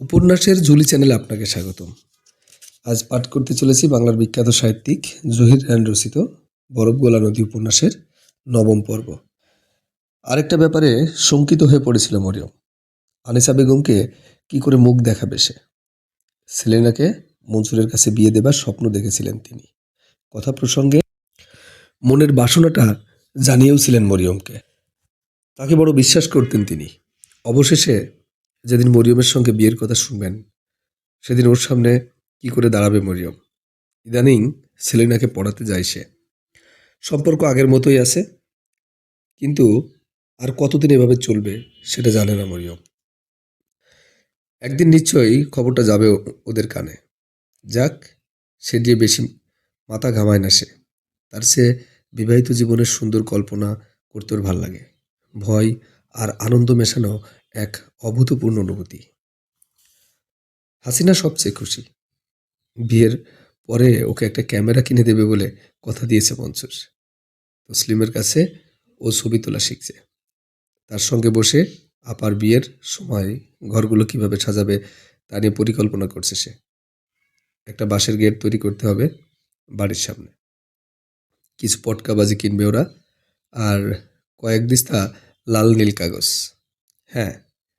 উপন্যাসের ঝুলি চ্যানেলে আপনাকে স্বাগতম। আজ পাঠ করতে চলেছি বাংলার বিখ্যাত সাহিত্যিক জহির রায়ন রচিত বরফগোলা নদী উপন্যাসের নবম পর্ব। আরেকটা ব্যাপারে শঙ্কিত হয়ে পড়েছিল মরিয়ম। আনিসা বেগমকে কি করে মুখ দেখাবে সে? সেলেনাকে মনসুরের কাছে বিয়ে দেবার স্বপ্ন দেখেছিলেন তিনি। কথা প্রসঙ্গে মনের বাসনাটা জানিয়েওছিলেন মরিয়মকে। তাকে বড় বিশ্বাস করতেন তিনি। অবশেষে যেদিন মরিয়মের সঙ্গে বিয়ের কথা শুনবেন, সেদিন ওর সামনে কি করে দাঁড়াবে মরিয়ম? ইদানিং সেলিনাকে পড়াতে যায় সে। সম্পর্ক আগের মতোই আছে, কিন্তু আর কতদিন এভাবে চলবে সেটা জানে না মরিয়ম। একদিন নিশ্চয়ই খবরটা যাবে ওদের কানে। যাক, সে দিয়ে বেশি মাথা ঘামায় না সে। তার সে বিবাহিত জীবনের সুন্দর কল্পনা করতে ওর ভালো লাগে। ভয় আর আনন্দ মেশানো এক অভূতপূর্ণ অনুভূতি। হাসিনা সবচেয়ে খুশি। বিয়ের পরে ওকে একটা ক্যামেরা কিনে দেবে বলে কথা দিয়েছে মনসুর। তসলিমের কাছে ও ছবি তোলা শিখছে। তার সঙ্গে বসে আপার বিয়ের সময় ঘরগুলো কীভাবে সাজাবে তা নিয়ে পরিকল্পনা করছে সে। একটা বাঁশের গেট তৈরি করতে হবে বাড়ির সামনে। কিছু পটকাবাজি কিনবে ওরা আর কয়েক দিস্তা লাল নীল কাগজ। হ্যাঁ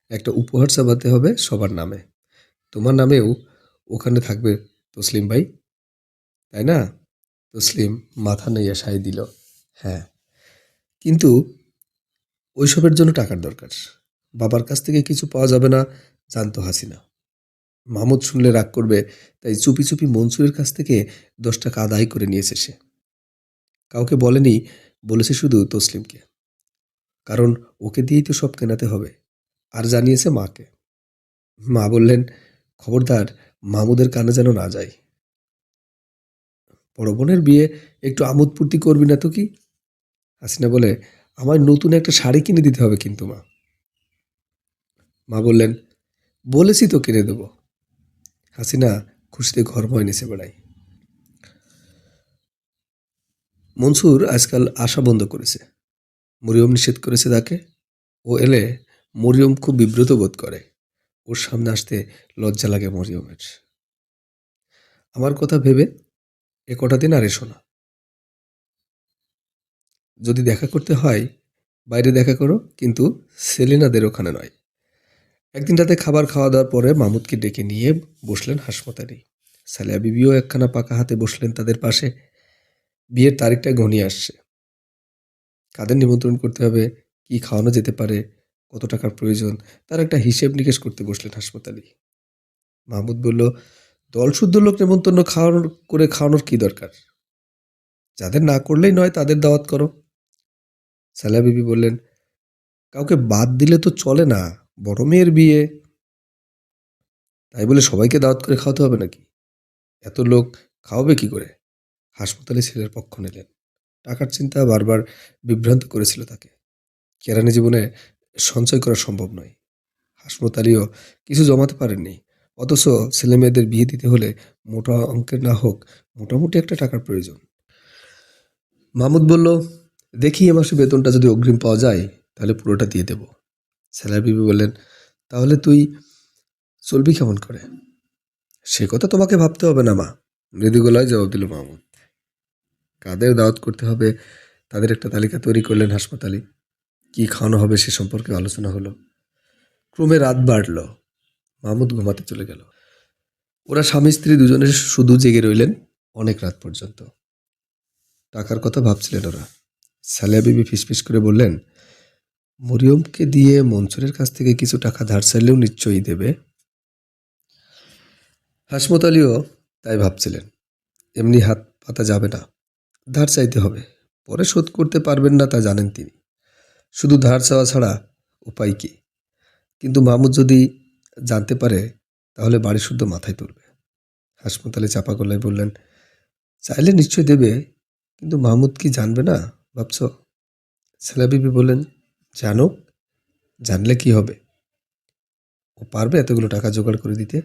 একটা উপহার চাপাতে হবে সবার নামে। তোমার নামেও ওখানে থাকবে তসলিম ভাই, তাই না? তসলিম মাথা নেইয়া সাই দিল। হ্যাঁ কিন্তু ওইসবের জন্য টাকার দরকার। বাবার কাছ থেকে কিছু পাওয়া যাবে না, জানতো হাসিনা। মাহমুদ শুনলে রাগ করবে, তাই চুপি চুপি মনসুরের কাছ থেকে দশ টাকা আদায় করে নিয়েছে সে। কাউকে বলেনি, বলেছে শুধু তসলিমকে। কারণ ওকে দিয়েই তো সব কেনাতে হবে। আর জানিয়েছে মাকে। মা বললেন, খবরদার, মামুদের কানে যেন না যায়। বড় বোনের বিয়ে একটু আমোদ ফুর্তি করবি না তো কি? হাসিনা বলে, আমায় নতুন একটা শাড়ি কিনে দিতে হবে কিন্তু, মা। মা বললেন, বলেছি তো কিনে দেবো। হাসিনা খুশিতে ঘরময় নেচে বেড়ায়। মনসুর আজকাল আশা বন্ধ করেছে। মরিয়ম নিষেধ করেছে তাকে। ও এলে মরিয়ম খুব বিব্রত বোধ করে। ওর সামনে আসতে লজ্জা লাগে মরিয়মের। আমার কথা ভেবে এ কটা দিন আর এসো না। যদি দেখা করতে হয়, বাইরে দেখা করো, কিন্তু সেলিনাদের ওখানে নয়। একদিন রাতে খাবার খাওয়া দাওয়ার পরে মামুদকে ডেকে নিয়ে বসলেন হাসপাতালে। সালিয়া বিবিও একখানা পাকা হাতে বসলেন তাদের পাশে। বিয়ের তারিখটা ঘনিয়ে আসছে। কাদের নিমন্ত্রণ করতে হবে? কি খাওয়ানো যেতে পারে? কত টাকার প্রয়োজন? তার একটা হিসেব নিকেশ করতে বসলেন হাসপাতালে মাহমুদ বলল, দল শুদ্ধ লোক নেমন্তন্ন খাওয়ানোর, করে খাওয়ানোর কি দরকার? যাদের না করলেই নয় তাদের দাওয়াত করো। সালা বিবি বললেন, কাউকে বাদ দিলে তো চলে না, বড় মেয়ের বিয়ে। তাই বলে সবাইকে দাওয়াত করে খাওয়াতে হবে নাকি? এত লোক খাওয়াবে কি করে? হাসপাতালে ছেলের পক্ষ নিলেন। টাকার চিন্তা বারবার বিভ্রান্ত করেছিল তাকে। কেরানি জীবনে সঞ্চয় করা সম্ভব নয়। হাসমতালিও কিছু জমাতে পারেননি। অথচ ছেলে মেয়েদের বিয়ে দিতে হলে মোটা অঙ্কের না হোক, মোটামুটি একটা টাকার প্রয়োজন। মাহমুদ বলল, দেখি এ মাসে বেতনটা যদি অগ্রিম পাওয়া যায়, তাহলে পুরোটা দিয়ে দেব। স্যালার বিবি বললেন, তাহলে তুই চলবি কেমন করে? সে কথা তোমাকে ভাবতে হবে না মা। মৃদু গলায় জবাব দিল মাহমুদ কাদের দাওয়াত করতে হবে, তাদের একটা তালিকা তৈরি করলেন হাসপাতালে। কি খাওয়ানো হবে সে সম্পর্কে আলোচনা হলো। ক্রমে রাত বাড়ল। মাহমুদ ঘুমাতে চলে গেল। ওরা স্বামী, স্ত্রী দুজনে শুধু জেগে রইলেন অনেক রাত পর্যন্ত। টাকার কথা ভাবছিলেন ওরা। সালিয়া বিবি ফিসফিস করে বললেন, মরিয়মকে দিয়ে মনসুরের কাছ থেকে কিছু টাকা ধার চাইলেও নিশ্চয়ই দেবে? হাসমত আলীও তাই ভাবছিলেন। এমনি হাত পাতা যাবে না। ধার চাইতে হবে। পরে শোধ করতে পারবেন না তা জানেন তিনি। শুধু ধার চাওয়া ছাড়া উপায় কি? কিন্তু মাহমুদ যদি জানতে পারে, তাহলে বাড়ি শুদ্ধ মাথায় তুলবে। হাসপাতালে চাপা গলায় বললেন, চাইলে নিশ্চয় দেবে, কিন্তু মাহমুদ কি জানবে না, ভাবছ? ছেলাবিবি বললেন জানো জানলে কি হবে? ও পারবে এতগুলো টাকা জোগাড় করে দিতে?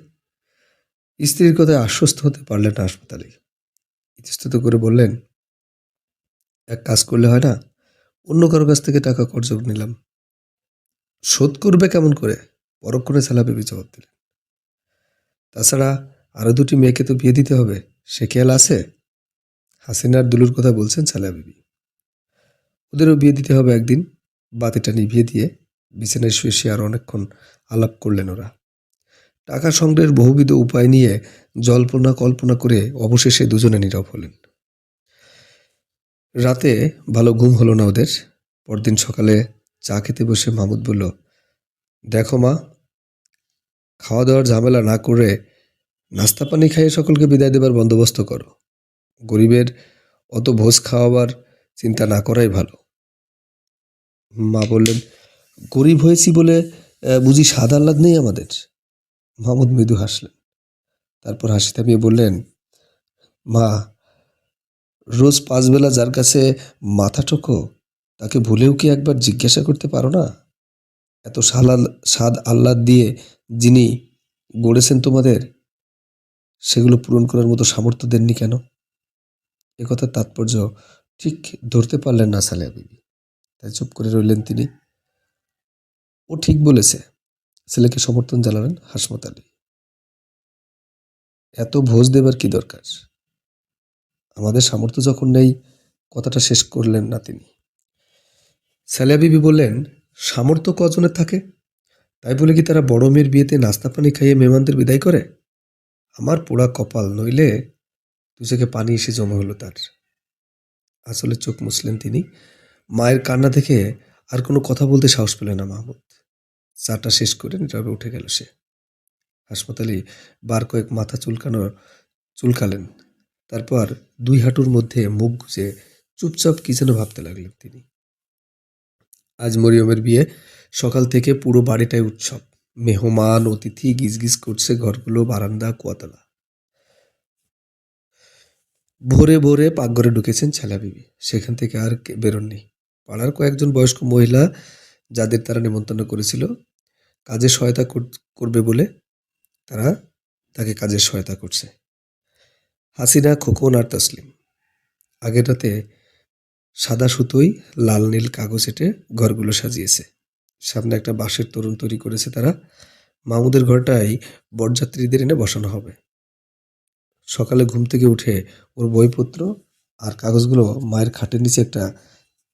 স্ত্রীর কথায় আশ্বস্ত হতে পারলেন হাসপাতালে। ইতস্তত করে বললেন এক কাজ করলে হয় না? অন্য কারও কাছ থেকে টাকা কর্জ নিলাম। শোধ করবে কেমন করে? পরক্ষণে বেবি জবাব দিলেন। তাছাড়া আরও দুটি মেয়েকে তো বিয়ে দিতে হবে, সে খেয়াল আছে? হাসিনার দুলুর কথা বলছেন সালেহা বিবি। ওদেরও বিয়ে দিতে হবে একদিন। বাতিটা নিভিয়ে দিয়ে বিছানায় শুয়ে শুয়ে আর অনেকক্ষণ আলাপ করলেন ওরা। টাকা সংগ্রহের বহুবিধ উপায় নিয়ে জল্পনা কল্পনা করে অবশেষে দুজনে নীরব হলেন। রাতে ভালো ঘুম হলো না ওদের। পরদিন সকালে চা খেতে বসে মাহমুদ বলল, দেখো মা খাওয়া দাওয়ার ঝামেলা না করে নাস্তা পানি খাইয়ে সকলকে বিদায় দেবার বন্দোবস্ত করো। গরিবের অত ভোজ খাওয়াবার চিন্তা না করাই ভালো। মা বললেন, গরিব হয়েছি বলে বুঝি স্বাদ আহ্লাদ নেই আমাদের? মাহমুদ মৃদু হাসলেন। তারপর হাসি থামিয়ে বললেন, মা রোজ পাঁচবেলা যার কাছে মাথা ঠোকো, তাকে ভুলেও কি একবার জিজ্ঞাসা করতে পারো না? এত সালাল, স্বাদ আহ্লাদ দিয়ে যিনি গড়েছেন তোমাদের, সেগুলো পূরণ করার মতো সামর্থ্য দেননি কেন? একথার তাৎপর্য ঠিক ধরতে পারলেন না সালেহা বিবি। তাই চুপ করে রইলেন তিনি। ও ঠিক বলেছে, ছেলেকে সমর্থন জানালেন হাসমত আলী। এত ভোজ দেবার কি দরকার? আমাদের সামর্থ্য যখন নেই, কথাটা শেষ করলেন না তিনি। সালেহা বিবি বললেন, সামর্থ্য কজনের থাকে? তাই বলে কি তারা বড় মেয়ের বিয়েতে নাস্তা পানি খাইয়ে মেহমানদের বিদায় করে? আমার পোড়া কপাল, নইলে দুচোখে পানি এসে জমা হলো তার। আসলে চোখ মুছলেন তিনি। মায়ের কান্না দেখে আর কোনো কথা বলতে সাহস পেলেন না মাহমুদ। চাটা শেষ করে নীরবে উঠে গেল সে। হাসপাতালে বার কয়েক মাথা চুলকানোর, চুলকালেন। তারপর দুই হাঁটুর মধ্যে মুখ গুজে চুপচাপ কি যেন ভাবতে লাগলেন তিনি। আজ মরিয়মের বিয়ে সকাল থেকে পুরো বাড়িটাই উৎসব। মেহমান, অতিথি গিজগিজ করছে ঘরগুলো, বারান্দা, কুয়াতলা। ভোরে ভোরে পাকঘরে ঢুকেছেন ছেলা বিবি। সেখান থেকে আর বেরোননি। পাড়ার কয়েকজন বয়স্ক মহিলা যাদের তারা নিমন্ত্রণ করেছিল, কাজে সহায়তা কর- করবে বলে তারা তাকে কাজের সহায়তা করছে। হাসিনা, খোকন আর তসলিম। আগের রাতে সাদা সুতোই লাল নীল কাগজ এঁটে ঘরগুলো সাজিয়েছে। সামনে একটা বাঁশের তরুণ তৈরি করেছে তারা। মামুদের ঘরটাই বরযাত্রীদের এনে বসানো হবে। সকালে ঘুম থেকে উঠে ওর বইপত্র আর কাগজগুলো মায়ের খাটের নিচে একটা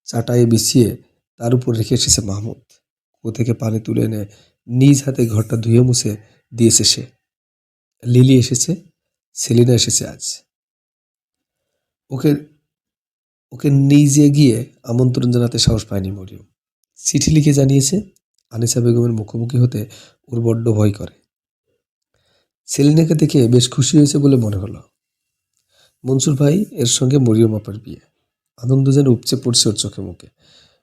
চাটায়ে বিছিয়ে তার উপর রেখে এসেছে মাহমুদ। ও থেকে পানি তুলে এনে নিজ হাতে ঘরটা ধুয়ে মুছে দিয়েছে সে। লিলি এসেছে। সেলিনা এসেছে আজ। ওকে ওকে নিজে গিয়ে আমন্ত্রণ জানাতে সাহস পায়নি মরিয়ম। চিঠি লিখে জানিয়েছে, আনিসা বেগমের মুখোমুখি হতে ওর বড্ড ভয় করে। সেলিনাকে দেখে বেশ খুশি হয়েছে বলে মনে হলো। মনসুর ভাই এর সঙ্গে মরিয়ম আপার বিয়ে। আনন্দ যেন উপচে পড়ছে ওর চোখে মুখে।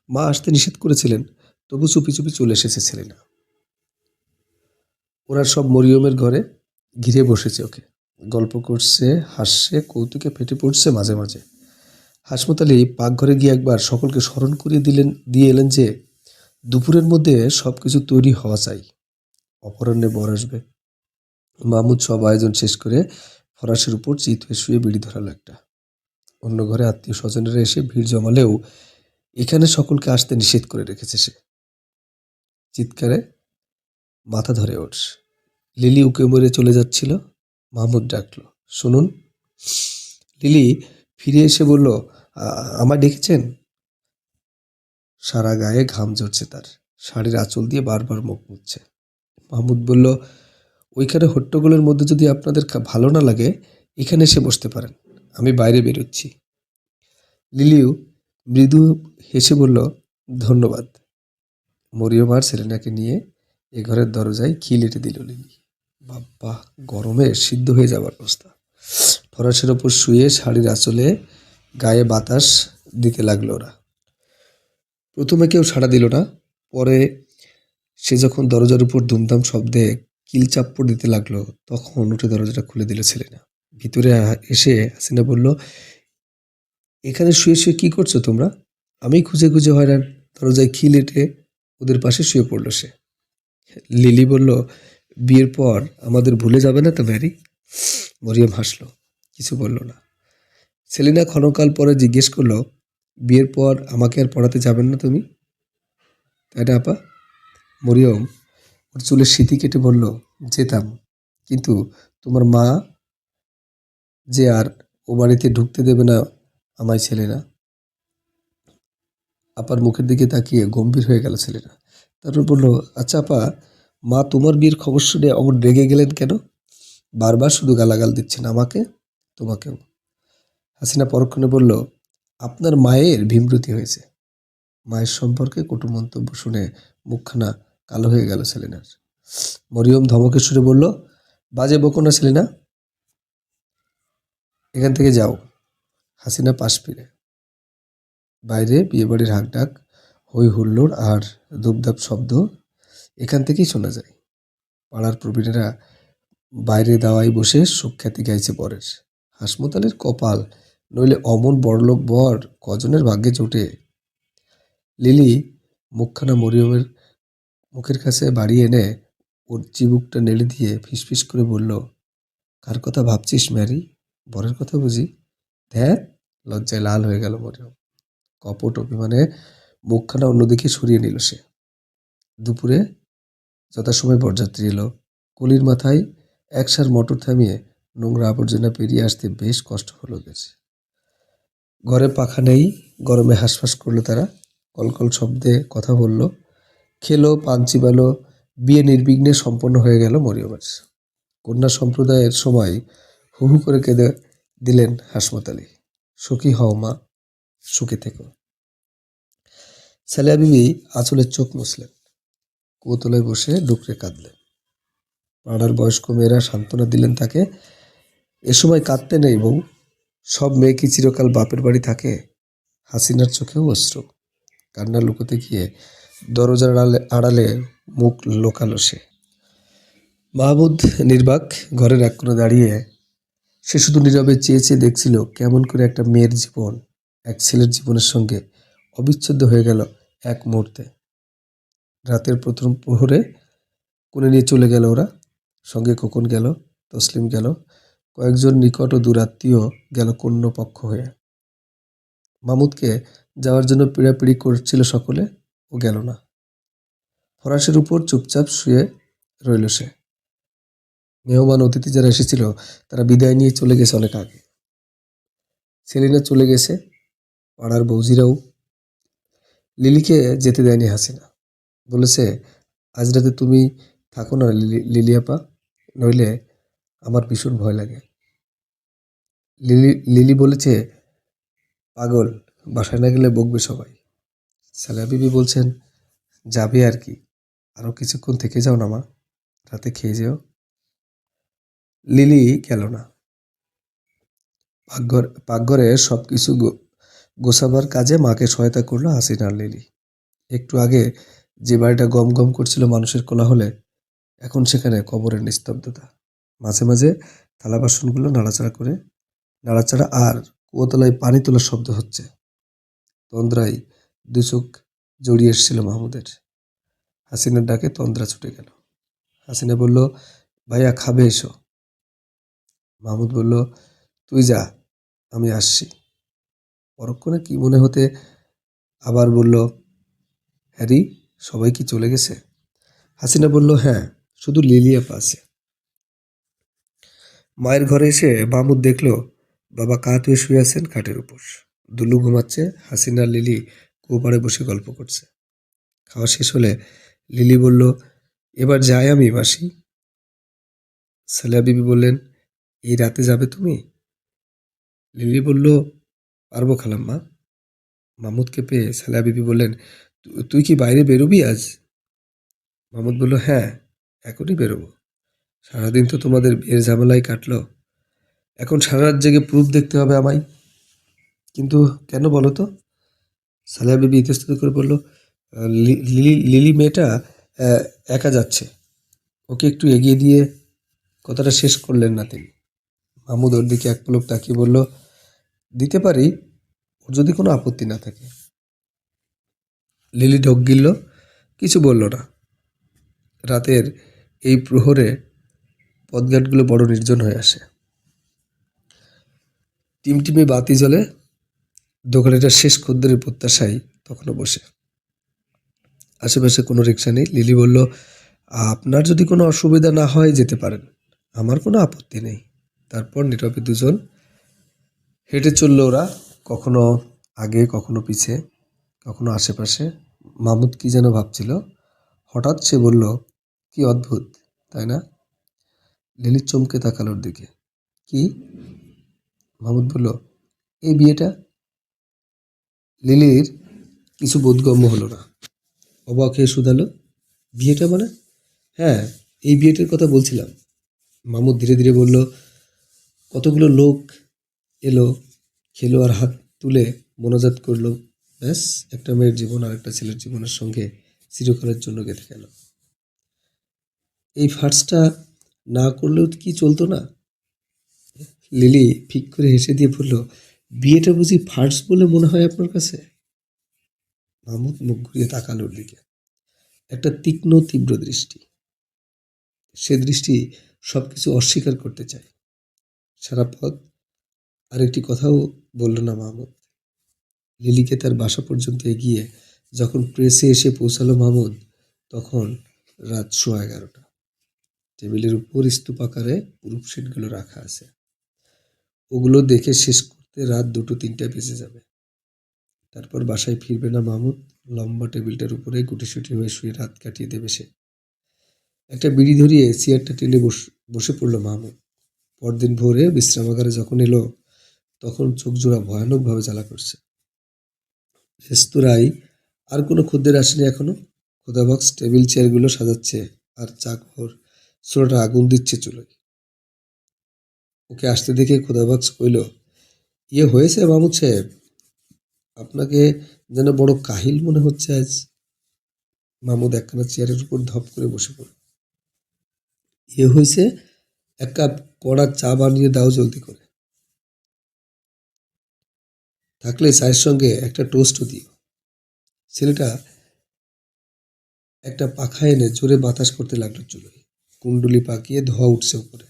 মা আসতে নিষেধ করেছিলেন, তবু চুপি চুপি চলে এসেছে সেলিনা। ওরা সব মরিয়মের ঘরে ঘিরে বসেছে ওকে। গল্প করছে, হাসছে, কৌতুকে ফেটে পড়ছে মাঝে মাঝে। হাসমত আলী পাকঘরে গিয়ে একবার সকলকে স্মরণ করিয়ে দিলেন, দিয়ে এলেন যে, দুপুরের মধ্যে সব কিছু তৈরি হওয়া চাই। অপরাহ্নে বর আসবে। মাহমুদ সব আয়োজন শেষ করে ফরাসের উপর চিত হয়ে শুয়ে বিড়ি ধরালো একটা। অন্য ঘরে আত্মীয় স্বজনেরা এসে ভিড় জমালেও এখানে সকলকে আসতে নিষেধ করে রেখেছে সে। চিৎকারে মাথা ধরে ওঠ লিলি উকে মরে চলে যাচ্ছিল। মাহমুদ ডাকলো, শুনুন। লিলি ফিরে এসে বলল আমায় ডেকেছেন? সারা গায়ে ঘাম ঝরছে তার, শাড়ির আঁচল দিয়ে বারবার মুখ মুছছে। মাহমুদ বলল, ওইখানে হট্টগোলের মধ্যে যদি আপনাদের ভালো না লাগে, এখানে এসে বসতে পারেন, আমি বাইরে বেরোচ্ছি। লিলিও মৃদু হেসে বলল, ধন্যবাদ। মরিয়ম আর সেলেনাকে নিয়ে এ ঘরের দরজায় খিল এঁটে দিল লিলি। বাবা গরমে সিদ্ধ হয়ে যাবার অবস্থা। ফরাসের ওপর শুয়ে শাড়ির আঁচলে গায়ে বাতাস দিতে লাগল ওরা। প্রথমে কেউ সাড়া দিল না, পরে সে যখন দরজার উপর ধুমধাম শব্দে কিল চাপ্পড় দিতে লাগল, তখন উঠে দরজাটা খুলে দিল ছেলেনা ভিতরে এসে হাসিনা বলল, এখানে শুয়ে শুয়ে কি করছ তোমরা? আমি খুঁজে খুঁজে হয়রান। দরজায় খিল এঁটে ওদের পাশে শুয়ে পড়ল সে। লিলি বলল বিয়ের পর আমাদের ভুলে যাবে না তো ম্যারি? মরিয়ম হাসলো, কিছু বলল না। সেলিনা ক্ষণকাল পরে জিজ্ঞেস করল, বিয়ের পর আমাকে আর পড়াতে যাবেন না তুমি? তাই না, আপা? মরিয়ম ওর চুলের স্মৃতি কেটে বলল, যেতাম। কিন্তু তোমার মা যে আর ও বাড়িতে ঢুকতে দেবে না আমায় ছেলে না আপার মুখের দিকে তাকিয়ে গম্ভীর হয়ে গেল ছেলেটা তারপর বলল আচ্ছা আপা মা, তোমার বিয়ের খবর শুনে অমর রেগে গেলেন কেন? বারবার শুধু গালাগাল দিচ্ছেন আমাকে, তোমাকেও। হাসিনা পরক্ষণে বলল, আপনার মায়ের ভীমরতি হয়েছে। মায়ের সম্পর্কে কটু মন্তব্য শুনে মুখখানা কালো হয়ে গেল সেলিনার। মরিয়ম ধমকে সুরে বলল, বাজে বকো না সেলিনা। এখান থেকে যাও। হাসিনা পাশ ফিরে। বাইরে বিয়েবাড়ির হাঁকডাক হই হুল্লোড় আর ধূপধাপ শব্দ এখান থেকেই শোনা যায়। পাড়ার প্রবীণেরা বাইরে দাওয়ায় বসে সুখ্যাতি গাইছে পরের হাসমতালের কপাল, নইলে অমন বড়লোক বর কজনের ভাগ্যে জোটে? লিলি মুখখানা মরিয়মের মুখের কাছে বাড়িয়ে এনে ওর চিবুকটা নেড়ে দিয়ে ফিসফিস করে বলল, কার কথা ভাবছিস ম্যারি? বরের কথা বুঝি? ধ্যাত লজ্জায় লাল হয়ে গেল মরিয়ম। কপট অভিমানে মুখখানা অন্যদিকে সরিয়ে নিল সে। দুপুরে যথাসময় বরযাত্রী এলো। কলির মাথায় একসার মোটর থামিয়ে নোংরা আবর্জনা পেরিয়ে আসতে বেশ কষ্ট হলো ওদের ঘরে পাখা নেই, গরমে হাঁসফাঁস করল তারা। কলকল শব্দে কথা বলল, খেলো, পান চিবালো, বিয়ে নির্বিঘ্নে সম্পন্ন হয়ে গেল মরিয়মের কন্যা সম্প্রদায়ের সময় হু হু করে কেঁদে দিলেন হাসমত আলী। সুখী হও মা, সুখী থেকো। সালিয়া বিবি আঁচলের চোখ মুছলেন। কুয়োতলায় বসে ডুকরে কাঁদলেন। পাড়ার বয়স্ক মেয়েরা সান্ত্বনা দিলেন তাকে, এ সময় কাঁদতে নেই বউ, সব মেয়ে কি চিরকাল বাপের বাড়ি থাকে? হাসিনার চোখেও অস্ত্র কান্না লুকোতে গিয়ে দরজার আড়ালে আড়ালে মুখ লোকালো সে। মাহবুদ নির্বাক ঘরের এক কোণে দাঁড়িয়ে সে শুধু নীরবে চেয়ে চেয়ে দেখছিল কেমন করে একটা মেয়ের জীবন, এক ছেলের জীবনের সঙ্গে অবিচ্ছেদ্য হয়ে গেল এক মুহূর্তে। রাতের প্রথম প্রহরে কোণে নিয়ে চলে গেল ওরা। সঙ্গে কখন গেল, তসলিম গেল। কয়েকজন নিকট ও দূরাত্মীয় গেল কন্য পক্ষ হয়ে। মামুদকে যাওয়ার জন্য পিড়াপিড়ি করছিল সকলে, ও গেল না। ফরাসের উপর চুপচাপ শুয়ে রইল সে। মেহমান অতিথি যারা এসেছিল, তারা বিদায় নিয়ে চলে গেছে অনেক আগে। সেলিনা চলে গেছে, পাড়ার বৌজিরাও। লিলিকে যেতে দেয়নি হাসিনা। বলেছে, আজ রাতে তুমি থাকো না লিলি লিলিয়াপা নইলে আমার ভীষণ ভয় লাগে। লিলি লিলি বলেছে, পাগল, বাসায় না গেলে বকবে সবাই। সালিয়া বিবি বলছেন, যাবে আর কি আরও কিছুক্ষণ থেকে যাও না মা, রাতে খেয়ে যেও। লিলি গেল না। পাকঘর, পাকঘরে সব কিছু গোছাবার কাজে মাকে সহায়তা করল হাসিনার লিলি। একটু আগে যে বাড়িটা গম গম করছিল মানুষের কোলাহলে, এখন সেখানে কবরের নিস্তব্ধতা। মাঝে মাঝে থালা বাসনগুলো নাড়াচাড়া করে, নাড়াচাড়া আর কুয়োতলায় পানি তোলার শব্দ হচ্ছে। তন্দ্রায় দু চোখ জড়িয়ে এসেছিল মাহমুদের। হাসিনার ডাকে তন্দ্রা ছুটে গেল। হাসিনা বলল, ভাইয়া, খাবে এসো। মাহমুদ বলল, তুই যা, আমি আসছি। পরক্ষণে কি মনে হতে আবার বলল, হ্যারি সবাই কি চলে গেছে? হাসিনা বলল হ্যাঁ শুধু লিলিয়া পাশে মায়ের ঘরে এসে মাহমুদ দেখল, বাবা কাত হয়ে শুয়ে আছেন খাটের উপর। দুলু ঘুমাচ্ছে, হাসিনা লিলি কুপাড়ে বসে গল্প করছে। খাওয়া শেষ হলে লিলি বলল, এবার যাই আমি, মাসি। সালিয়া বিবি বললেন, এই রাতে যাবে তুমি? লিলি বলল, পারব খালাম্মা। মাহমুদকে পেয়ে সালিয়া বিবি বললেন "তু- তুই কি বাইরে বেরোবি আজ? মাহমুদ বলল হ্যাঁ এখনই বেরোবো। সারাদিন তো তোমাদের বিয়ের ঝামেলায় কাটলো। এখন সারা রাত জেগে প্রুফ দেখতে হবে আমায়। কিন্তু কেন বলো তো? সালিয়া বিবি ইতস্তত করে বলল লিলি লিলি মেয়েটা একা যাচ্ছে। ওকে একটু এগিয়ে দিয়ে কথাটা শেষ করলেন না তিনি। মাহমুদ ওর দিকে এক পলক তাকিয়ে বলল, দিতে পারি। ওর যদি কোনো আপত্তি না থাকে। লিলি ঢোক গিলল, কিছু বলল না। রাতের এই প্রহরে পথঘাটগুলো বড় নির্জন হয়ে আসে। টিমটিমে বাতি জ্বলে দোকানেটার শেষ খদ্দের প্রত্যাশায় তখনও বসে। আশেপাশে কোনো রিক্সা নেই। লিলি বলল, আপনার যদি কোনো অসুবিধা না হয় যেতে পারেন। আমার কোনো আপত্তি নেই। তারপর নীরবে দুজন হেঁটে চলল ওরা, কখনো আগে, কখনো পিছে, কখনো আশেপাশে। মামুদ কি যেন ভাবছিল। হঠাৎ সে বলল, কি অদ্ভুত, তাই না? লিলি চমকে তাকালোর দিকে। কি? মামুদ বলল, এই বিয়েটা? লিলির কিছু বোধগম্য হলো না। অবাক হয়ে শুধালো, বিয়েটা মানে? হ্যাঁ এই বিয়েটার কথা বলছিলাম। মামুদ ধীরে ধীরে বলল, কতগুলো লোক এলো, খেলো আর হাত তুলে মোনাজাত করল। ব্যাস, একটা মেয়ের জীবন আর একটা ছেলের জীবনের সঙ্গে চিরকালের জন্য গেঁথে গেল। এই ফার্সটা না করলেও কি চলতো না? লিলি ফিক করে হেসে দিয়ে বলল, বিয়েটা বুঝি ফার্স বলে মনে হয় আপনার কাছে? মাহমুদ মুখ ঘুরিয়ে তাকালোর দিকে একটা তীক্ষ্ণ, তীব্র দৃষ্টি। সে দৃষ্টি সব কিছু অস্বীকার করতে চায়। সারা পথ আরেকটি কথাও বলল না মাহমুদ লিলিকে তার বাসা পর্যন্ত এগিয়ে যখন প্রেসে এসে পৌঁছালো মাহমুদ তখন রাত সোয়া এগারোটা। টেবিলের উপর স্তূপাকারে প্রুফ শিটগুলো রাখা আছে। ওগুলো দেখে শেষ করতে রাত দুটো তিনটা বেজে যাবে। তারপর বাসায় ফিরবে না মাহমুদ লম্বা টেবিলটার উপরে গুটিসুটি হয়ে শুয়ে রাত কাটিয়ে দেবে সে। একটা বিড়ি ধরিয়ে চেয়ারটা টেনে বসে পড়ল মামুদ পরদিন ভোরে বিশ্রামাগারে যখন এলো, তখন চোখ জোড়া ভয়ানকভাবে জ্বালা করছে। রেস্তোরাঁয় আর কোনো খদ্দের আসেনি এখনও। খোদা বক্স টেবিল চেয়ারগুলো সাজাচ্ছে আর চাকর ছোটটা আগুন দিচ্ছে চুলোয়। ওকে আসতে দেখে খোদা বক্স কইল ইয়ে হয়েছে মাহমুদ সাহেব? আপনাকে যেন বড় কাহিল মনে হচ্ছে আজ। মাহমুদ একখানা চেয়ারের উপর ধপ করে বসে পড়ল। ইয়ে হয়েছে? এক কাপ কড়া চা বানিয়ে দাও জলদি করে। থাকলে চায়ের সঙ্গে একটা টোস্টও দিও। ছেলেটা একটা পাখা এনে জোরে বাতাস করতে লাগল চুলোয়। কুণ্ডুলি পাকিয়ে ধোয়া উঠছে উপরে।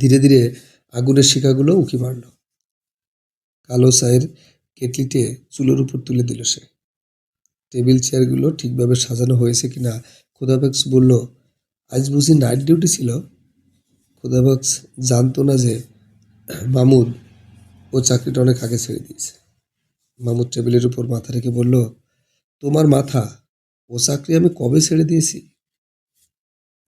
ধীরে ধীরে আগুনের শিখাগুলো উঁকি মারল। কালো চায়ের কেটলিতে চুলোর উপর তুলে দিল সে। টেবিল চেয়ারগুলো ঠিকভাবে সাজানো হয়েছে কিনা খোদাবাক্স বলল, আজ বুঝি নাইট ডিউটি ছিল? খোদাবাক্স জানতো না যে মামুদ ও চাকরিটা অনেক আগে ছেড়ে দিয়েছে। মামুদ টেবিলের উপর মাথা রেখে বলল, তোমার মাথা, ও চাকরি আমি কবে ছেড়ে দিয়েছি?